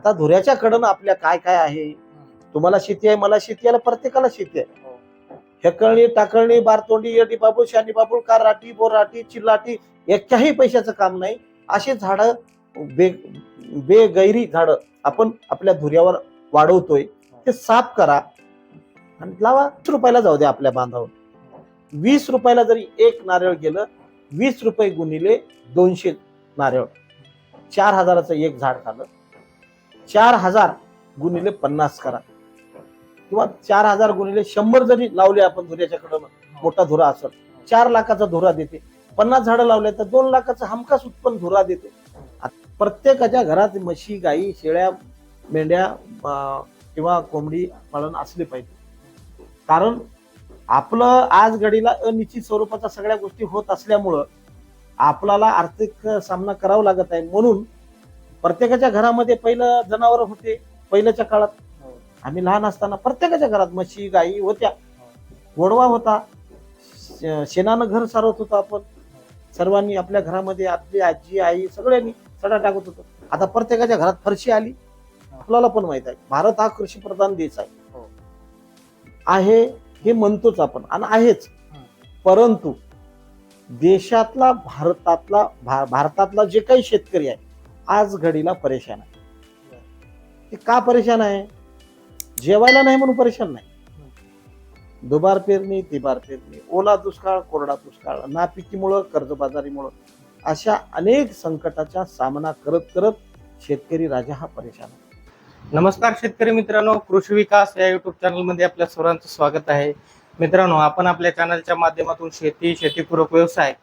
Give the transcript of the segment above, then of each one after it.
आता धुऱ्याच्या कडनं आपल्या काय काय आहे? तुम्हाला शेती आहे मला शेती आहे प्रत्येकाला शेती आहे. हेकळणी टाकळणी बारतोंडी येडी बाबूळ शानी बाबूळ कारराटी बोराटी चिल्लाटी एकच्याही पैशाचं काम नाही. अशी झाडं बे बेगैरी झाडं आपण आपल्या धुऱ्यावर वाढवतोय ते साफ करा आणि लावा रुपयाला जाऊ द्या आपल्या बांधावर. वीस रुपयाला जरी एक नारळ गेलं वीस रुपये गुणिले दोनशे नारळ. चार हजाराचं एक झाड झालं. चार हजार गुणिले पन्नास करा. किंवा चार हजार गुणिले शंभर जरी लावले आपण धुऱ्याच्याकडं मोठा धुरा असेल चार लाखाचा धुरा देते. पन्नास झाडं लावले तर दोन लाखाचं हमखास उत्पन्न धुरा देते. आ- प्रत्येकाच्या घरात म्हशी गाई शेळ्या मेंढ्या किंवा कोंबडी पालन असले पाहिजे. कारण आपलं आज घडीला अनिश्चित स्वरूपाच्या सगळ्या गोष्टी होत असल्यामुळं आपल्याला आर्थिक सामना करावा लागत आहे. म्हणून प्रत्येकाच्या घरामध्ये पहिलं जनावर होते पहिल्याच्या काळात. आम्ही लहान असताना प्रत्येकाच्या घरात म्हशी गाई होत्या. गोडवा होता. शेणानं घर सारवत होतो आपण. सर्वांनी आपल्या घरामध्ये आपली आजी आई सगळ्यांनी सडा टाकत होतो. आता प्रत्येकाच्या घरात फरशी आली. आपल्याला पण माहीत आहे. भारत हा कृषी प्रधान देश आहे. हो. आहे हे म्हणतोच आपण आणि आहेच. हं. परंतु देशातला भारतातला भारतातला जे काही शेतकरी आहे आज घडीला परेशान आहे. ते का परेशान आहे? जेवायला नाही म्हणून परेशान नाही. दुबार पेरणी तिबार पेरणी ओला दुष्काळ कोरडा दुष्काळ नापिकीमुळं कर्जबाजारीमुळं अशा अनेक संकटाचा सामना करत करत शेतकरी राजा हा परेशान आहे. नमस्कार शेतकरी मित्रांनो कृषी विकास या युट्यूब चॅनलमध्ये आपल्या सर्वांचं स्वागत आहे. मित्रांनो आपण आपल्या चॅनलच्या माध्यमातून शेती शेतीपूरक व्यवसाय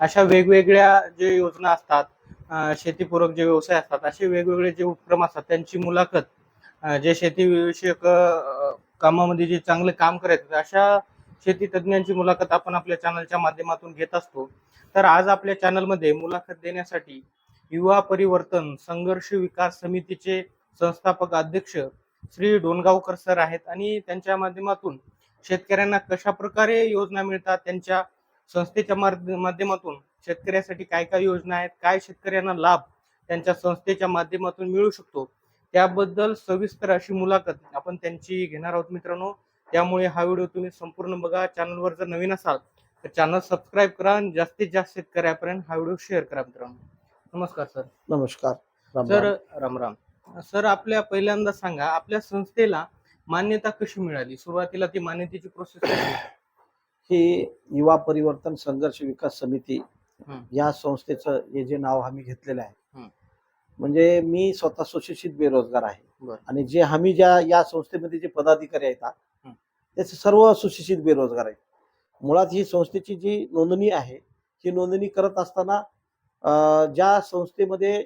अशा वेगवेगळ्या जे योजना असतात शेतीपूरक जे व्यवसाय असतात असे वेगवेगळे जे उपक्रम असतात त्यांची मुलाखत जे शेतीविषयक कामामध्ये जे चांगले काम करत अशा शेती तज्ज्ञांची मुलाखत आपण आपल्या चॅनलच्या माध्यमातून घेत असतो. तर आज आपल्या चॅनलमध्ये मुलाखत देण्यासाठी युवा परिवर्तन संघर्ष विकास समितीचे संस्थापक अध्यक्ष श्री डोनगावकर सर आहेत आणि त्यांच्या माध्यमातून शेतकऱ्यांना कशा प्रकारे योजना मिळतात त्यांच्या संस्थेच्या माध्यमातून शेतकऱ्यासाठी काय काय योजना आहेत काय शेतकऱ्यांना लाभ त्यांच्या संस्थेच्या माध्यमातून मिळू शकतो त्याबद्दल सविस्तर अशी मुलाखत आपण त्यांची घेणार आहोत मित्रांनो त्यामुळे हा व्हिडिओ तुम्ही संपूर्ण बघा चॅनलवर जर नवीन असाल तर चॅनल सबस्क्राईब करा आणि जास्तीत जास्त शेतकऱ्यापर्यंत हा व्हिडिओ शेअर करा मित्रांनो नमस्कार सर नमस्कार राम सर राम. राम सर आपल्या पहिल्यांदा सांगा आपल्या संस्थेला मान्यता कशी मिळाली सुरुवातीला ती मान्यतेची प्रोसेस? ही युवा परिवर्तन संघर्ष विकास समिती. या संस्थेचं हे जे नाव आम्ही घेतलेलं आहे. म्हणजे मी स्वतः सुशिक्षित बेरोजगार आहे. आणि जे आम्ही ज्या या संस्थेमध्ये जे पदाधिकारी आहेत हं. ते सर्व सुशिक्षित बेरोजगार आहेत मुळात ही संस्थेची जी नोंदणी आहे ही नोंदणी करत असताना ज्या संस्थेमध्ये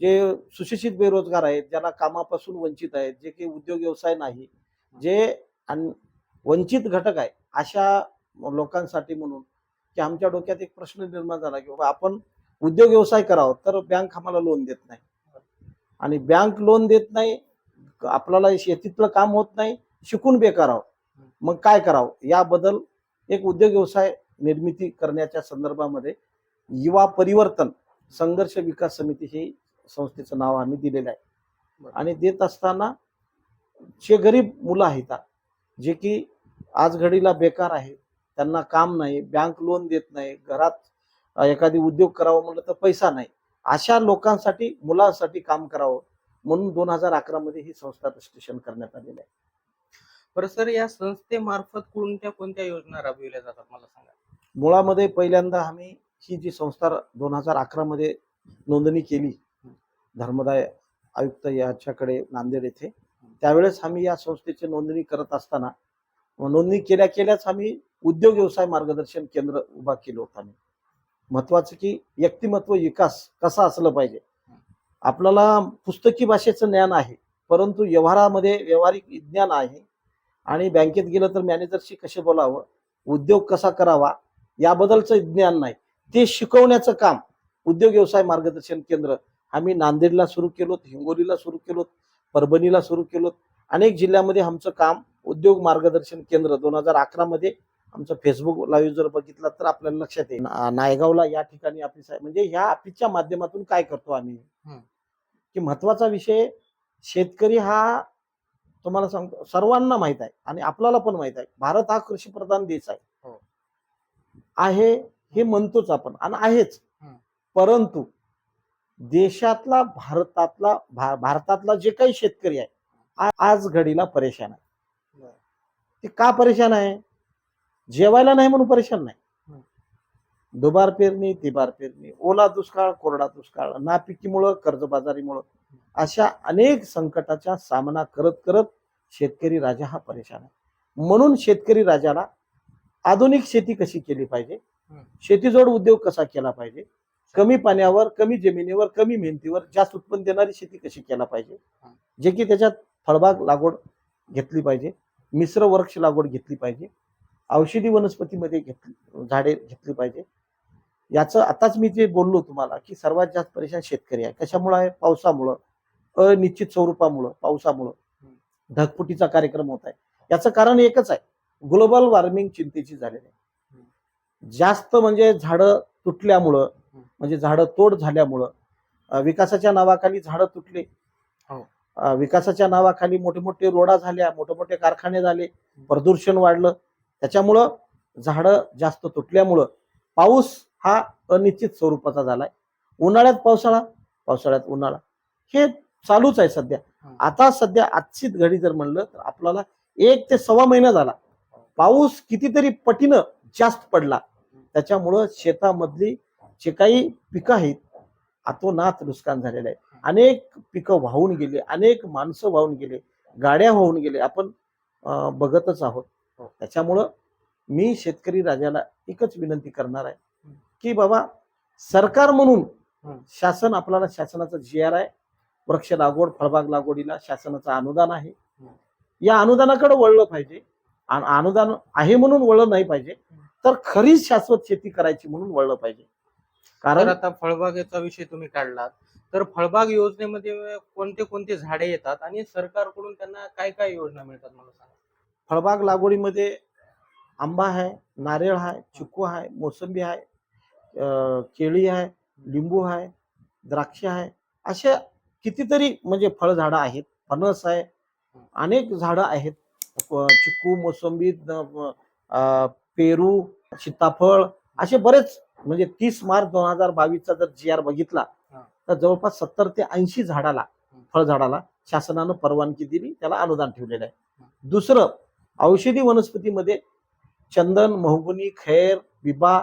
जे सुशिक्षित बेरोजगार आहेत ज्यांना कामापासून वंचित आहेत जे काही उद्योग व्यवसाय नाही जे वंचित घटक आहे अशा लोकांसाठी म्हणून की आमच्या डोक्यात एक प्रश्न निर्माण झाला की बाबा आपण उद्योग व्यवसाय करावं तर बँक आम्हाला लोन देत नाही. आणि बँक लोन देत नाही आपल्याला शेतीतलं काम होत नाही शिकून बेकार आहोत. मग काय करावं? याबद्दल एक उद्योग व्यवसाय निर्मिती करण्याच्या संदर्भामध्ये युवा परिवर्तन संघर्ष विकास समिती हे संस्थेचं नाव आम्ही दिलेलं आहे. आणि देत असताना जे गरीब मुलं आहेत जे की आज घडीला बेकार आहेत त्यांना काम नाही बँक लोन देत नाही घरात एखादी उद्योग करावं म्हणलं तर पैसा नाही. अशा लोकांसाठी मुलांसाठी काम करावं म्हणून दोन हजार अकरा मध्ये ही संस्था रजिस्ट्रेशन करण्यात आलेली आहे. बरं सर या संस्थेमार्फत कोणत्या कोणत्या योजना राबविल्या जातात मला सांगा? मुळामध्ये पहिल्यांदा आम्ही ही जी संस्था दोन हजार अकरा मध्ये नोंदणी केली धर्मदाय आयुक्त याच्याकडे नांदेड येथे त्यावेळेस आम्ही या संस्थेची नोंदणी करत असताना नोंदणी केल्या केल्याच आम्ही उद्योग व्यवसाय मार्गदर्शन केंद्र उभा केलं होतं आम्ही. महत्वाचं की व्यक्तिमत्व विकास कसा असलं पाहिजे. आपल्याला पुस्तकी भाषेचं ज्ञान आहे परंतु व्यवहारामध्ये व्यावहारिक ज्ञान आहे आणि बँकेत गेलं तर मॅनेजरशी कसे बोलावं उद्योग कसा करावा याबद्दलचं ज्ञान नाही. ते शिकवण्याचं काम उद्योग व्यवसाय मार्गदर्शन केंद्र आम्ही नांदेडला सुरू केलो हिंगोलीला सुरू केलो परभणीला सुरू केलो अनेक जिल्ह्यामध्ये आमचं काम उद्योग मार्गदर्शन केंद्र दोन हजार अकरामध्ये आमचं फेसबुक लाईव्ह जर बघितलं तर आपल्याला लक्षात येईल नायगावला या ठिकाणी ऑफिस आहे म्हणजे ह्या ऑफिसच्या माध्यमातून काय करतो आम्ही. की महत्त्वाचा विषय शेतकरी हा तुम्हाला सांगतो सर्वांना माहीत आहे आणि आपल्याला पण माहीत आहे भारत हा कृषी प्रधान देश आहे हो. आहे हे म्हणतोच आपण आणि आहेच. परंतु देशातला भारतातला भा- भारतातला जे काही शेतकरी आहे आज घडीला परेशान आहे. ते का परेशान आहे जेवायला नाही म्हणून परेशान नाही. दुबार पेरणी तिबार पेरणी ओला दुष्काळ कोरडा दुष्काळ नापिकीमुळं कर्जबाजारीमुळं अशा अनेक संकटाचा सामना करत करत शेतकरी राजा हा परेशान आहे म्हणून शेतकरी राजाला आधुनिक शेती कशी केली पाहिजे. शेतीजोड उद्योग कसा केला पाहिजे कमी पाण्यावर कमी जमिनीवर कमी मेहनतीवर जास्त उत्पन्न देणारी शेती कशी केला पाहिजे. जे की त्याच्यात फळबाग लागवड घेतली पाहिजे मिश्र वृक्ष लागवड घेतली पाहिजे औषधी वनस्पतीमध्ये घेतली झाडे घेतली पाहिजे. याचं आताच मी जे बोललो तुम्हाला की सर्वात जास्त परेशान शेतकरी आहे. कशामुळे? आहे पावसामुळं अनिश्चित स्वरूपामुळं पावसामुळं ढगफुटीचा कार्यक्रम होत आहे. याचं कारण एकच आहे. ग्लोबल वॉर्मिंग चिंतेची झालेली आहे. जास्त म्हणजे झाडं तुटल्यामुळं म्हणजे झाडं तोड झाल्यामुळं विकासाच्या नावाखाली झाडं तुटले. हो. विकासाच्या नावाखाली मोठे मोठे रोडा झाल्या मोठे मोठे कारखाने झाले प्रदूषण वाढलं. त्याच्यामुळं झाडं जास्त तुटल्यामुळं पाऊस हा अनिश्चित स्वरूपाचा झालाय. उन्हाळ्यात पावसाळा पावसाळ्यात उन्हाळा. हे चालूच आहे सध्या. आता सध्या आजचीच घडी जर म्हणलं तर आपल्याला एक ते सव्वा महिना झाला. पाऊस कितीतरी पटीनं जास्त पडला. त्याच्यामुळं शेतामधली जे काही पिकं आहेत अतोनात नुकसान झालेलं आहे. अनेक पिकं वाहून गेले अनेक माणसं वाहून गेले गाड्या वाहून गेले. आपण बघतच आहोत. त्याच्यामुळं मी शेतकरी राजाला एकच विनंती करणार आहे की बाबा सरकार म्हणून. शासन आपल्याला शासनाचं जी आर आहे वृक्ष लागवड फळबाग लागवडीला शासनाचं अनुदान आहे. या अनुदानाकडे वळलं पाहिजे. आणि अनुदान आहे म्हणून वळलं नाही पाहिजे. तर खरीच शाश्वत शेती करायची म्हणून वळलं पाहिजे. कारण आता फळबागेचा विषय तुम्ही काढलात. तर फळबाग योजनेमध्ये कोणते कोणते झाडे येतात आणि सरकारकडून त्यांना काय काय योजना मिळतात मला सांगा. फळबाग लागवडीमध्ये आंबा आहे नारळ आहे चिकू आहे मोसंबी आहे केळी आहे लिंबू आहे द्राक्ष आहे. अशा कितीतरी म्हणजे फळझाडं आहेत. फणस आहे. अनेक झाडं आहेत. चिकू मोसंबी पेरू सीताफळ असे बरेच म्हणजे तीस मार्च दोन हजार बावीसचा जर जी आर बघितला. तर जवळपास सत्तर ते ऐंशी झाडाला. फळझाडाला शासनानं परवानगी दिली त्याला अनुदान ठेवलेलं आहे. दुसरं औषधी वनस्पतीमध्ये चंदन महुगुनी खैर बिबा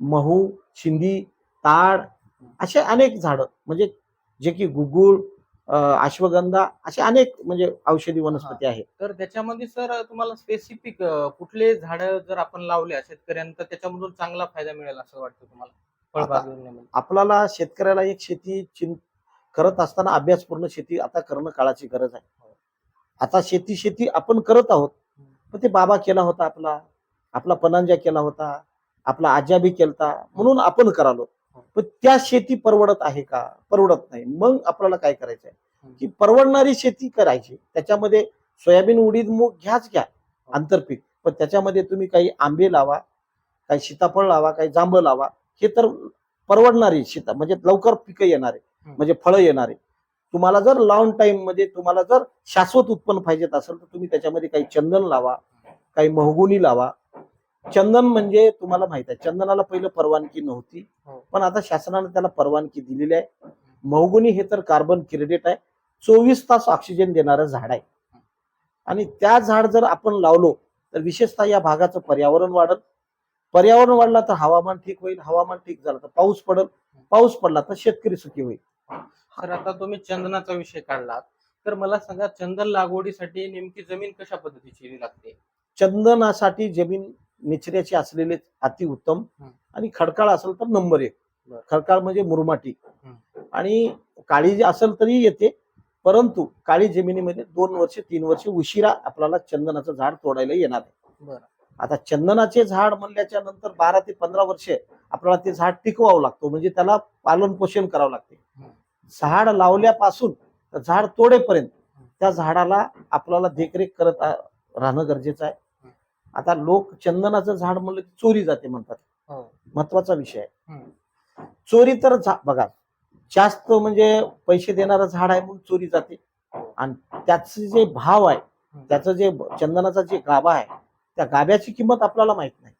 महू शिंदी ताड असे अनेक झाडं म्हणजे जे की गुगुळ अश्वगंधा असे अनेक म्हणजे औषधी वनस्पती आहेत. तर त्याच्यामध्ये सर तुम्हाला स्पेसिफिक कुठले झाड जर आपण लावले शेतकऱ्यांना तर त्याच्यामधून चांगला फायदा मिळेल असं वाटतं तुम्हाला? आपल्याला शेतकऱ्याला एक शेती चिं करत असताना अभ्यासपूर्ण शेती आता करणं काळाची गरज आहे. आता शेती शेती आपण करत आहोत पण ते बाबा केला होता आपला आपला पनांजा केला होता आपला आजा बी केलता म्हणून आपण करालो. पण त्या शेती परवडत आहे का? परवडत नाही. मग आपल्याला काय करायचं आहे की परवडणारी शेती करायची. त्याच्यामध्ये सोयाबीन उडीद मूग घ्याच घ्या आंतरपीक पण त्याच्यामध्ये तुम्ही काही आंबे लावा काही सीताफळ लावा काही जांभळं लावा हे तर परवडणारी सीता म्हणजे लवकर पिकं येणारे. म्हणजे फळं येणारे. तुम्हाला जर लॉंग टाइममध्ये तुम्हाला जर शाश्वत उत्पन्न पाहिजेत असेल तर तुम्ही त्याच्यामध्ये काही चंदन लावा काही महगुनी लावा. चंदन म्हणजे तुम्हाला माहीत आहे चंदनाला पहिलं परवानगी नव्हती हो. पण आता शासनाने त्याला परवानगी दिलेली आहे. महगुनी हे तर कार्बन क्रेडिट आहे. चोवीस तास ऑक्सिजन देणारं झाड आहे. आणि त्या झाड जर आपण लावलो तर विशेषतः या भागाचं पर्यावरण वाढत पर्यावरण वाढला तर हवामान ठीक होईल हवामान ठीक झालं तर पाऊस पडल. पाऊस पडला तर शेतकरी सुखी होईल. तर आता तुम्ही चंदनाचा विषय काढलात तर मला सांगा चंदन लागवडीसाठी नेमकी जमीन कशा पद्धतीची लागते चंदनासाठी जमीन निचऱ्याची असलेले अतिउत्तम. आणि खडकाळ असेल तर नंबर एक. खडकाळ म्हणजे मुरमाटी. आणि काळी असेल तरी येते परंतु काळी जमिनीमध्ये दोन वर्ष तीन वर्ष उशिरा आपल्याला चंदनाचं झाड तोडायला येणार आहे आता चंदनाचे झाड म्हणल्याच्या नंतर बारा ते पंधरा वर्षे आपल्याला ते झाड टिकवावं लागतो म्हणजे त्याला पालन पोषण करावं लागते. झाड लावल्यापासून झाड तोडेपर्यंत त्या झाडाला आपल्याला देखरेख करत राहणं गरजेचं आहे. आता लोक चंदनाचं झाड म्हणलं की चोरी जाते म्हणतात हो महत्त्वाचा विषय आहे. चोरी तर बघा जास्त म्हणजे पैसे देणारं झाड आहे म्हणून चोरी जाते आणि त्याचे जे भाव आहे त्याचं जे चंदनाचा जे गाभा आहे त्या गाभ्याची किंमत आपल्याला माहीत नाही.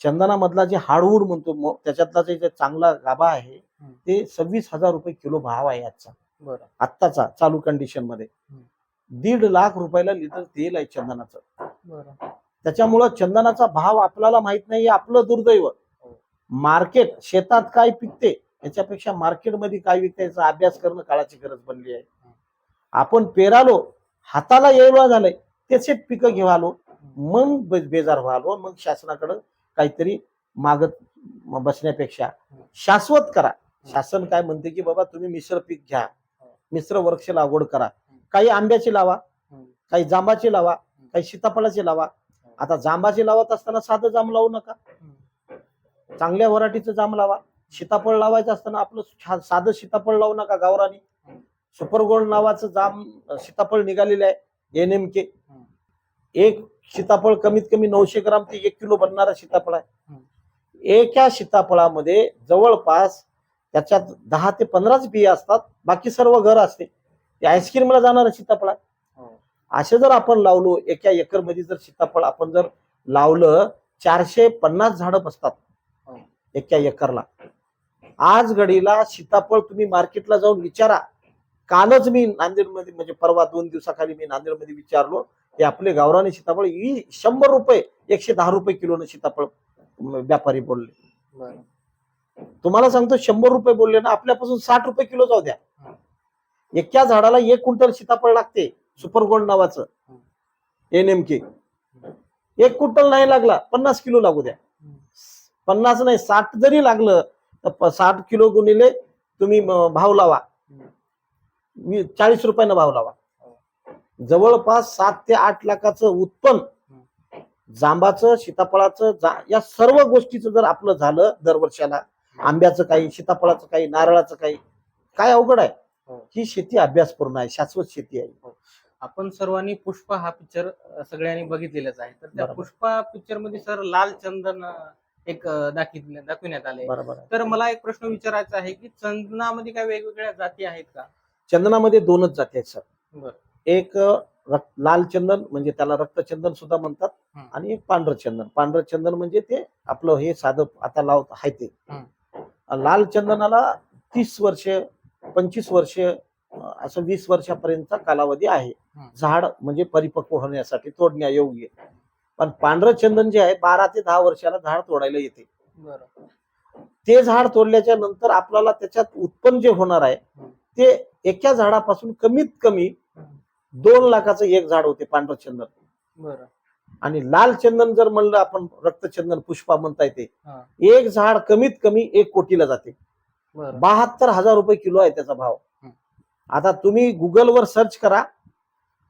चंदनामधला जे हार्डवूड म्हणतो त्याच्यातला जे चांगला गाभा आहे. ते सव्वीस हजार रुपये किलो भाव आहे आजचा. बरं. आत्ताचा चालू कंडिशनमध्ये. दीड लाख रुपयाला लिटर तेल आहे चंदनाचं. बरं. त्याच्यामुळं चंदनाचा भाव आपल्याला माहीत नाही हे आपलं दुर्दैव. मार्केट शेतात काय पिकते याच्यापेक्षा मार्केटमध्ये काय विकते याचा अभ्यास करणं काळाची गरज बनली आहे. आपण पेरालो हाताला येवला झालंय त्याचे पिकं घेवालो मग बे- बेजार व्हालो मग शासनाकडं काहीतरी मागत बसण्यापेक्षा शाश्वत करा. शासन काय म्हणते की बाबा तुम्ही मिश्र पीक घ्या. मिश्र वृक्ष लागवड करा. काही आंब्याची लावा हम्म. काही जांबाची लावा काही सीताफळाची लावा. आता जांबाची लावत असताना साधं जांब लावू नका. चांगल्या व्हरायटीचं जांब लावा. सीताफळ लावायचं असताना आपलं साधं सीताफळ लावू नका गावरानी. सुपर गोल्ड नावाचं जांब सीताफळ निघालेलं आहे. एन एम के एक सीताफळ कमीत कमी नऊशे ग्राम ते एक किलो बनणारा सीताफळ आहे. एका सीताफळामध्ये जवळपास त्याच्यात दहा ते पंधराच बिया असतात बाकी सर्व घर असते. ते आईस्क्रीमला जाणार सीताफळ. आहे असे जर आपण लावलो एका एकरमध्ये जर सीताफळ आपण जर लावलं चारशे पन्नास झाडं बसतात हो. एका एकरला. आज घडीला सीताफळ तुम्ही मार्केटला जाऊन विचारा. कालच मी नांदेडमध्ये म्हणजे परवा दोन दिवसाखाली मी नांदेडमध्ये विचारलो ते आपले गावरानी सीताफळ ही शंभर रुपये एकशे दहा रुपये किलोनं सीताफळ व्यापारी बोलले. तुम्हाला सांगतो शंभर रुपये बोलले ना आपल्यापासून साठ रुपये किलो जाऊ द्या. एका झाडाला एक क्विंटल सीताफळ लागते सुपर गोल्ड नावाचं. एन एम के एक क्विंटल नाही लागला पन्नास किलो लागू द्या. पन्नास नाही साठ जरी लागलं तर साठ किलो गुणिले तुम्ही भाव लावा. चाळीस रुपयानं भाव लावा. जवळपास सात ते आठ लाखाचं उत्पन्न जांबाचं सीताफळाचं जा- या सर्व गोष्टीचं जर आपलं झालं दरवर्षाला आंब्याचं काही सीताफळाचं काही नारळाचं काही काय अवघड आहे? हो. ही शेती अभ्यासपूर्ण आहे शाश्वत शेती आहे. आपण सर्वांनी पुष्पा हा पिक्चर सगळ्यांनी बघितलेलाच आहे. तर त्या. पुष्पा पिक्चरमध्ये सर लाल चंदन एक दाखित दाखविण्यात आले तर मला एक प्रश्न विचारायचा आहे की चंदनामध्ये काय वेगवेगळ्या जाती आहेत का? चंदनामध्ये दोनच जाती आहेत सर. एक लाल चंदन म्हणजे त्याला रक्तचंदन सुद्धा म्हणतात. आणि एक पांढरं चंदन पांढरं चंदन म्हणजे ते आपलं हे साधं आता लावत आहे ते. लाल चंदनाला तीस वर्ष पंचवीस वर्ष असं वीस वर्षापर्यंतचा कालावधी आहे. झाड म्हणजे परिपक्व होण्यासाठी तोडण्यायोग्य पण पांढरं चंदन जे आहे बारा ते दहा वर्षाला झाड तोडायला येते. ते झाड तोडल्याच्या नंतर आपल्याला त्याच्यात उत्पन्न जे होणार आहे. ते एका झाडापासून कमीत कमी दोन लाखाचं एक झाड होते पांढरं चंदन. बरं. आणि लाल चंदन जर म्हणलं आपण रक्तचंदन पुष्पा म्हणता येते हा. एक झाड कमीत कमी एक कोटीला जाते बरं बहात्तर हजार रुपये किलो आहे त्याचा भाव हं. आता तुम्ही गुगलवर सर्च करा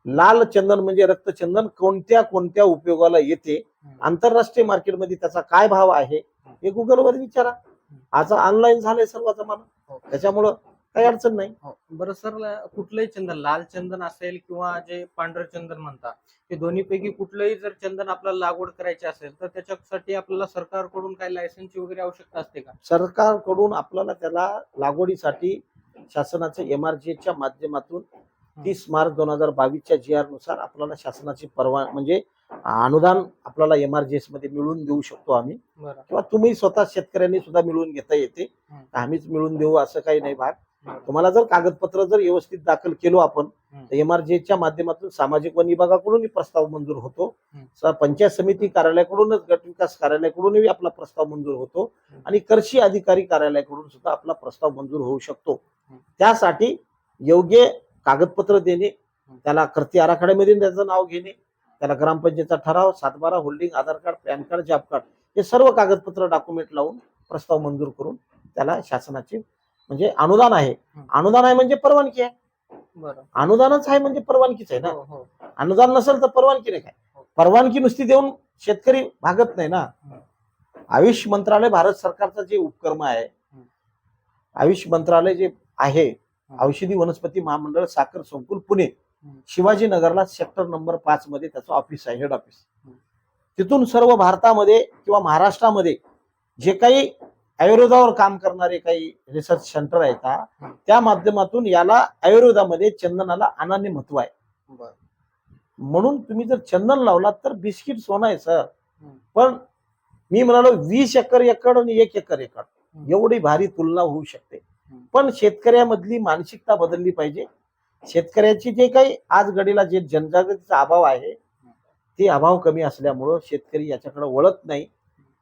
लाल चंदन म्हणजे रक्तचंदन कोणत्या कोणत्या उपयोगाला येते हं. आंतरराष्ट्रीय मार्केटमध्ये त्याचा काय भाव आहे हे गुगलवर विचारा आता ऑनलाईन झालंय सर्व जमाना हो. त्याच्यामुळं काही अडचण नाही हो. बरं सर कुठलंही चंदन लाल चंदन असेल किंवा जे पांढरं चंदन म्हणतात ते दोन्हीपैकी कुठलंही जर चंदन आपल्याला लागवड करायची असेल तर त्याच्यासाठी आपल्याला सरकारकडून काही लायसन्सची वगैरे आवश्यकता असते का सरकारकडून आपल्याला त्याला लागवडीसाठी शासनाच्या एमआरजीच्या माध्यमातून तीस मार्च दोन हजार बावीसच्या जी आरनुसार आपल्याला शासनाची परवा म्हणजे अनुदान आपल्याला एमआरजीएसमध्ये मिळवून देऊ शकतो आम्ही किंवा तुम्ही स्वतः शेतकऱ्यांनी सुद्धा मिळवून घेता येते. आम्हीच मिळवून देऊ असं काही नाही भाग. तुम्हाला जर कागदपत्र जर व्यवस्थित दाखल केलो आपण. तर एमआरजीएसच्या माध्यमातून सामाजिक वन विभागाकडूनही प्रस्ताव मंजूर होतो पंचायत समिती कार्यालयाकडूनच गट विकास कार्यालयाकडूनही आपला प्रस्ताव मंजूर होतो. आणि कृषी अधिकारी कार्यालयाकडून सुद्धा आपला प्रस्ताव मंजूर होऊ शकतो. त्यासाठी योग्य कागदपत्र देणे. त्याला कृती आराखड्यामध्ये त्याचं नाव घेणे त्याला ग्रामपंचायतचा ठराव सातबारा holding Aadhaar card PAN card job card हे सर्व कागदपत्र डॉक्युमेंट लावून प्रस्ताव मंजूर करून त्याला शासनाची म्हणजे अनुदान आहे हं. अनुदान आहे म्हणजे परवानगी आहे अनुदानच आहे म्हणजे परवानगीच आहे ना हो हो अनुदान नसेल तर परवानगी नाही काय परवानगी नुसती देऊन शेतकरी भागत नाही ना हं. आयुष मंत्रालय भारत सरकारचा जे उपक्रम आहे हं. आयुष मंत्रालय जे आहे हं. औषधी वनस्पती महामंडळ साखर संकुल पुणे हं. शिवाजीनगरला सेक्टर नंबर पाच मध्ये त्याचं ऑफिस आहे हेड ऑफिस हं. तिथून सर्व भारतामध्ये किंवा महाराष्ट्रामध्ये जे काही आयुर्वेदावर काम करणारे काही रिसर्च सेंटर आहेत हा. हं. त्या माध्यमातून याला आयुर्वेदामध्ये चंदनाला अनान्य महत्त्व आहे. म्हणून तुम्ही जर चंदन लावलात तर बिस्किट सोनं आहे सर. पण मी म्हणालो वीस एकर एकर आणि एक एकर हं. एवढी भारी तुलना होऊ शकते. पण शेतकऱ्यामधली मानसिकता बदलली पाहिजे शेतकऱ्याची जे काही आज घडीला जे जनजागृतीचा अभाव आहे ते अभाव कमी असल्यामुळं शेतकरी याच्याकडे वळत नाही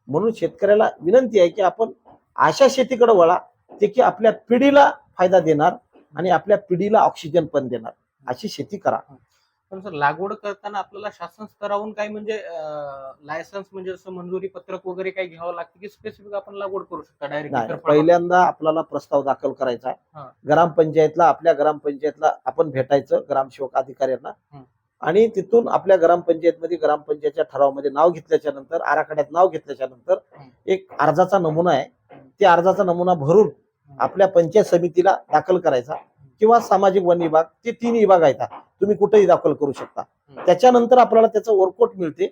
म्हणून शेतकऱ्याला विनंती आहे की आपण अशा शेतीकडे वळा ते की आपल्या पिढीला फायदा देणार आणि आपल्या पिढीला ऑक्सिजन पण देणार. अशी शेती करा. पण सर लागवड करताना आपल्याला शासन स्तरावरून काही म्हणजे लायसन्स म्हणजे असं मंजुरी पत्रक वगैरे काही घ्यावं लागतं की स्पेसिफिक आपण लागवड करू शकता डायरेक्ट पहिल्यांदा आपल्याला प्रस्ताव दाखल करायचा. ग्रामपंचायतला आपल्या ग्रामपंचायतला आपण भेटायचं ग्रामसेवक अधिकाऱ्यांना. आणि तिथून आपल्या ग्रामपंचायतमध्ये ग्रामपंचायतच्या ठरावामध्ये नाव घेतल्याच्या नंतर आराखड्यात नाव घेतल्याच्या नंतर. एक अर्जाचा नमुना आहे. त्या अर्जाचा नमुना भरून आपल्या पंचायत समितीला दाखल करायचा किंवा सामाजिक वन विभाग ते तीन विभाग आहेत. तुम्ही कुठेही दाखल करू शकता. त्याच्यानंतर आपल्याला त्याचं वर्कआउट मिळते.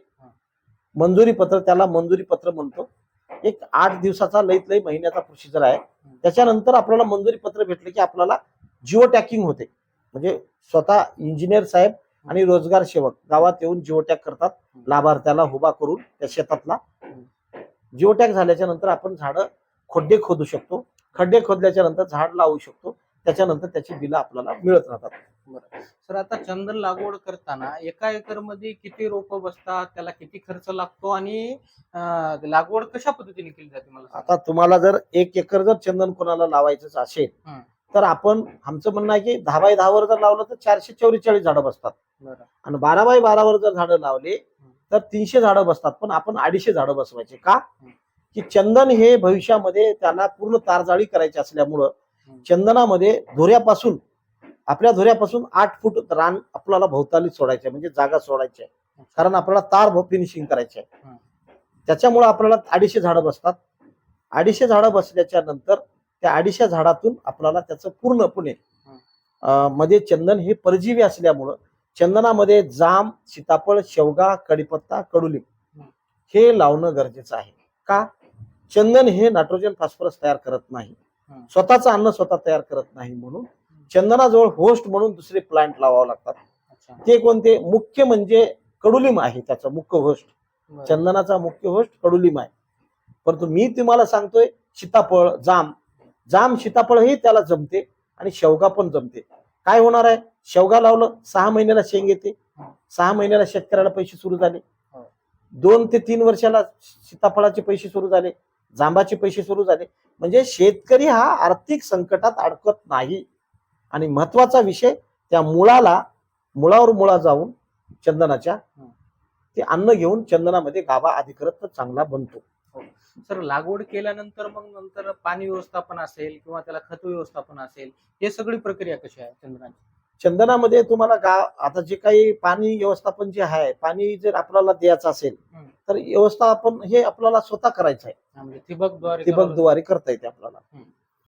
मंजुरी पत्र त्याला मंजुरी पत्र म्हणतो. एक आठ दिवसाचा लईत लई महिन्याचा प्रोसिजर आहे. त्याच्यानंतर आपल्याला मंजुरी पत्र भेटले की आपल्याला जिओ टॅकिंग होते. म्हणजे स्वतः इंजिनियर साहेब आणि रोजगार सेवक गावात येऊन जिओ टॅग करतात. लाभार्थ्याला उभा करून त्या शेतातला जिओ टॅग झाल्याच्यानंतर आपण झाडं खड्डे खोदू शकतो. खड्डे खोदल्याच्या नंतर झाड लावू शकतो. त्याच्यानंतर त्याची बिलं आपल्याला मिळत राहतात. सर आता चंदन लागवड करताना एका एकरमध्ये किती रोप बसतात? त्याला किती खर्च लागतो? आणि लागवड कशा पद्धतीने केली जाते मला. आता तुम्हाला जर एक एकर जर चंदन कोणाला लावायचं असेल. तर आपण आमचं म्हणणं आहे की दहा बाय दहावर जर लावलं तर चारशे चौवेचाळीस झाडं बसतात. आणि बारा बाय बारावर जर झाडं लावले तर तीनशे झाडं बसतात. पण आपण अडीचशे झाडं बसवायचे का? की चंदन हे भविष्यामध्ये त्याला पूर्ण तारजाळी करायची असल्यामुळं. चंदनामध्ये धुऱ्यापासून आपल्या धुऱ्यापासून आठ फूट रान आपल्याला भोवताली सोडायचे म्हणजे जागा सोडायची. आहे कारण आपल्याला तार फिनिशिंग करायची. आहे. त्याच्यामुळं आपल्याला अडीचशे झाडं बसतात. अडीचशे झाडं बसल्याच्या नंतर त्या अडीचशे झाडातून आपल्याला त्याचं पूर्णपणे मध्ये चंदन हे परजीवी असल्यामुळं चंदनामध्ये जाम सीताफळ शेवगा कडीपत्ता कडुलिंब. हे लावणं गरजेचं आहे. का? चंदन हे नायट्रोजन फॉस्फरस तयार करत नाही. हं. स्वतःचं अन्न स्वतः तयार करत नाही म्हणून चंदनाजवळ होस्ट म्हणून दुसरे प्लांट लावावे लागतात. ते कोणते? मुख्य म्हणजे कडुलिंब आहे त्याचं मुख्य होस्ट. चंदनाचा मुख्य होस्ट कडुलिंब आहे. परंतु मी तुम्हाला सांगतोय सीताफळ जाम. जाम सीताफळही त्याला जमते आणि शेवगा पण जमते. काय होणार आहे? शेवगा लावलं सहा महिन्याला शेंग येते. हं. सहा महिन्याला शेतकऱ्याला पैसे सुरू झाले. हो. दोन ते तीन वर्षाला सीताफळाचे पैसे सुरू झाले. जांबाचे पैसे सुरू झाले. म्हणजे शेतकरी हा आर्थिक संकटात अडकत नाही. आणि महत्त्वाचा विषय त्या मुळाला मुळावर मुळा जाऊन चंदनाच्या हं. ते अन्न घेऊन चंदनामध्ये गाभा अधिकृत चांगला बनतो. सर लागवड केल्यानंतर मग नंतर पाणी व्यवस्थापन असेल किंवा त्याला खत व्यवस्थापन असेल हे सगळी प्रक्रिया कशी आहे चंदनाची? चंदनामध्ये तुम्हाला गा आता जे काही पाणी व्यवस्थापन जे आहे पाणी जर आपल्याला द्यायचं असेल. तर व्यवस्थापन हे आपल्याला स्वतः करायचं आहे. म्हणजे ठिबकद्वारे करता येते आपल्याला.